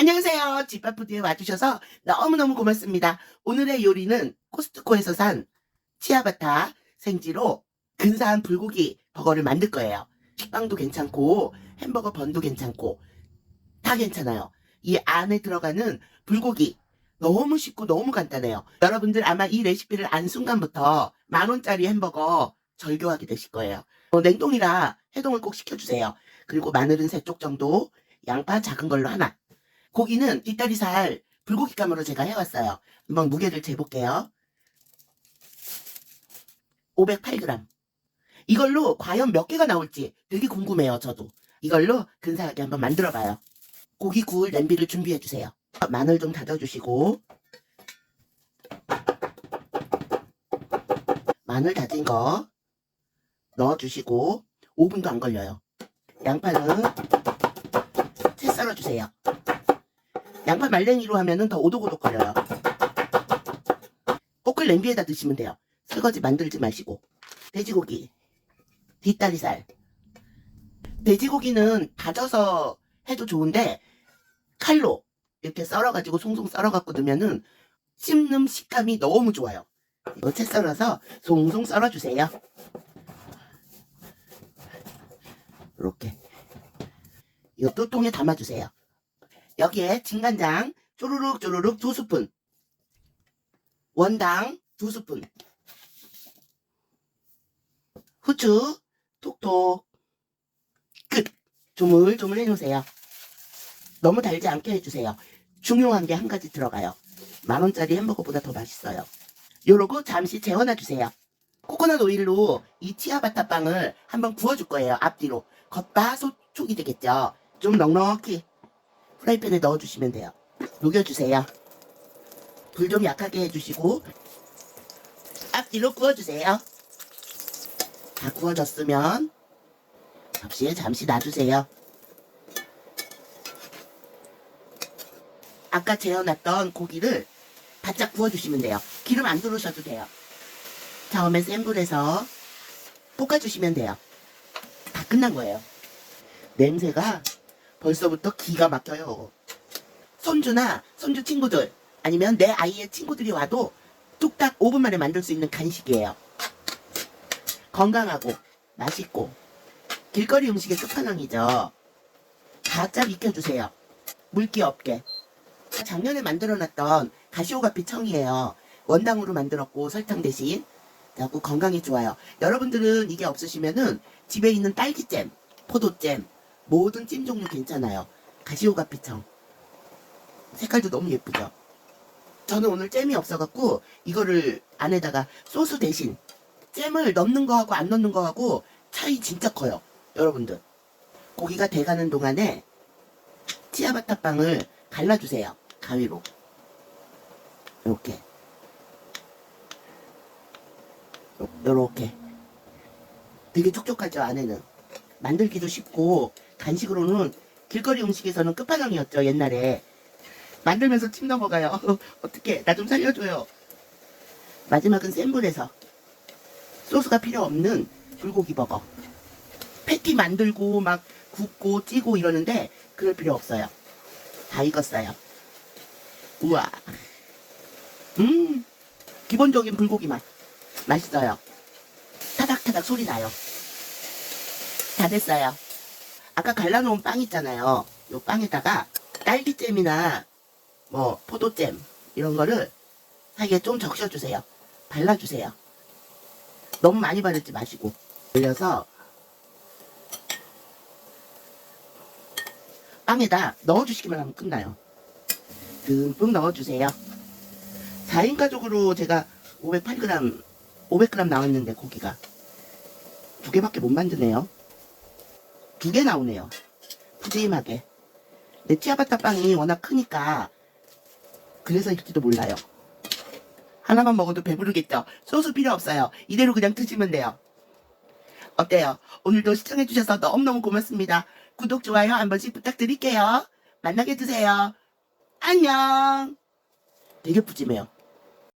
안녕하세요. 집밥푸드에 와주셔서 너무너무 고맙습니다. 오늘의 요리는 코스트코에서 산 치아바타 생지로 근사한 불고기 버거를 만들 거예요. 식빵도 괜찮고 햄버거 번도 괜찮고 다 괜찮아요. 이 안에 들어가는 불고기 너무 쉽고 너무 간단해요. 여러분들 아마 이 레시피를 안 순간부터 만 원짜리 햄버거 절교하게 되실 거예요. 어, 냉동이라 해동을 꼭 시켜주세요. 그리고 마늘은 세 쪽 정도, 양파 작은 걸로 하나. 고기는 뒷다리살 불고기감으로 제가 해왔어요. 한번 무게를 재볼게요. 508g. 이걸로 과연 몇 개가 나올지 되게 궁금해요, 저도. 이걸로 근사하게 한번 만들어봐요. 고기 구울 냄비를 준비해주세요. 마늘 좀 다져주시고, 마늘 다진 거 넣어주시고, 5분도 안 걸려요. 양파는 채 썰어주세요. 양파 말랭이로 하면은 더 오독오독 걸려요. 볶을 냄비에다 드시면 돼요. 설거지 만들지 마시고. 돼지고기, 뒷다리살. 돼지고기는 다져서 해도 좋은데 칼로 이렇게 썰어가지고 송송 썰어갖고 넣으면은 씹는 식감이 너무 좋아요. 이거 채 썰어서 송송 썰어주세요. 이렇게. 이것도 통에 담아주세요. 여기에 진간장 쪼르륵 쪼르륵 두 스푼. 원당 두 스푼. 후추 톡톡. 끝. 조물조물 해놓으세요. 너무 달지 않게 해주세요. 중요한 게 한 가지 들어가요. 만원짜리 햄버거보다 더 맛있어요. 요러고 잠시 재워놔 주세요. 코코넛 오일로 이 치아바타 빵을 한번 구워줄 거예요 앞뒤로. 겉바 소촉이 되겠죠? 좀 넉넉히 프라이팬에 넣어주시면 돼요. 녹여주세요. 불 좀 약하게 해주시고 앞뒤로 구워주세요. 다 구워졌으면 접시에 잠시 놔주세요. 아까 재워놨던 고기를 바짝 구워주시면 돼요. 기름 안 두르셔도 돼요. 처음에 센 불에서 볶아주시면 돼요. 다 끝난 거예요. 냄새가 벌써부터 기가 막혀요. 손주나 손주 친구들 아니면 내 아이의 친구들이 와도 뚝딱 5분 만에 만들 수 있는 간식이에요. 건강하고 맛있고 길거리 음식의 끝판왕이죠. 바짝 익혀주세요. 물기 없게. 작년에 만들어놨던 가시오가피 청이에요. 원당으로 만들었고 설탕 대신 그래갖고 건강에 좋아요. 여러분들은 이게 없으시면은 집에 있는 딸기잼, 포도잼, 모든 찜 종류 괜찮아요. 가시오가피청. 색깔도 너무 예쁘죠? 저는 오늘 잼이 없어갖고 이거를 안에다가 소스 대신 잼을 넣는 거하고 안 넣는 거하고 차이 진짜 커요. 여러분들. 고기가 돼가는 동안에 치아바타 빵을 갈라주세요. 가위로. 이렇게. 요렇게. 되게 촉촉하죠, 안에는. 만들기도 쉽고 간식으로는 길거리 음식에서는 끝판왕이었죠 옛날에. 만들면서 침 넘어가요. 어떻게 나 좀 살려줘요. 마지막은 센 불에서. 소스가 필요 없는 불고기 버거. 패티 만들고 막 굽고 찌고 이러는데 그럴 필요 없어요. 다 익었어요. 우와. 음 기본적인 불고기 맛. 맛있어요. 타닥타닥 소리 나요. 다 됐어요. 아까 갈라놓은 빵 있잖아요. 요 빵에다가 딸기잼이나 뭐 포도잼 이런 거를 사이에 좀 적셔주세요. 발라주세요. 너무 많이 바르지 마시고 올려서 빵에다 넣어주시기만 하면 끝나요. 듬뿍 넣어주세요. 4인 가족으로 제가 508g, 500g 나왔는데 고기가 두 개밖에 못 만드네요. 두 개 나오네요. 푸짐하게. 내 치아바타 빵이 워낙 크니까 그래서일지도 몰라요. 하나만 먹어도 배부르겠죠? 소스 필요 없어요. 이대로 그냥 드시면 돼요. 어때요? 오늘도 시청해주셔서 너무너무 고맙습니다. 구독, 좋아요 한 번씩 부탁드릴게요. 만나게 드세요. 안녕. 되게 푸짐해요.